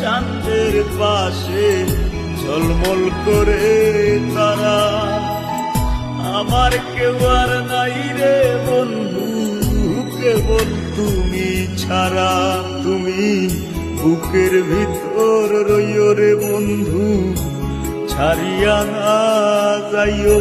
চাঁদের পাশে ঝলমল করে তারা। আমার কেউ আর নাই রে বন্ধু, কেবল তুমি ছাড়া। তুমি বুকের ভিতর রইও রে বন্ধু, ছাড়িয়া না যাইও।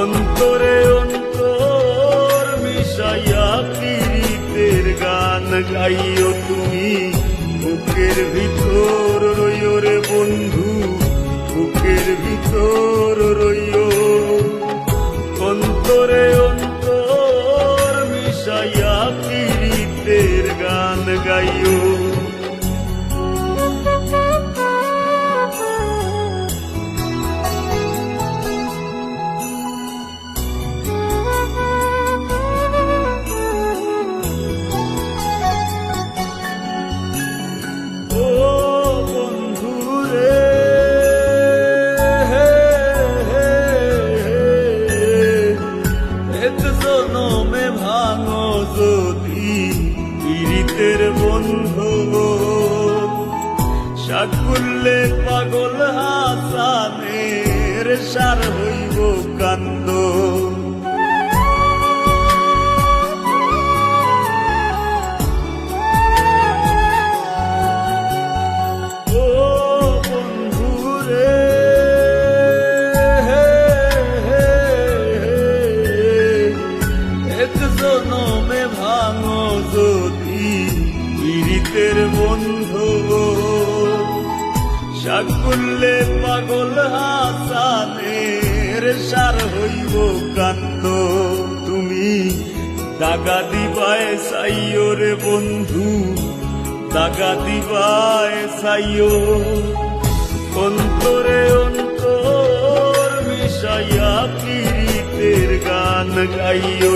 অন্তরে অন্তর মিশাইয়া কীর্তের গান গাইও। বুকের ভিতর রইও রে বন্ধু বুকের ভিতর রইও। অন্তরে জনমে ভাঙো যদি পীড়িতের বন্ধু সাকুল্লে পাগল হাসানের সার হইব কান্দ। জনমে ভাঙো যদি পীড়িতের বন্ধু সাকুল্লে পাগল হাসানের সার হইব কান্ত তুমি দাগা দিবায় সাইও রে বন্ধু, দাগা দিবায় সাইও অন্তরে অন্তর মিশাইয়া পীড়িতের গান গাইও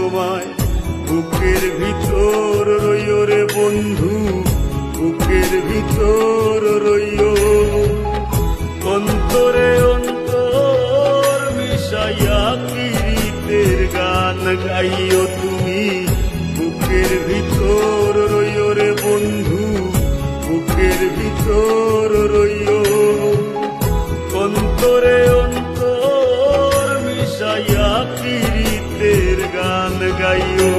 তোমায়। বুকের ভিতর রইও রে বন্ধু, বুকের ভিতর রইও। অন্তরে অন্তর মিশাইয়া কিরিতের গান গাইও তুমি, বুকের ভিতর e o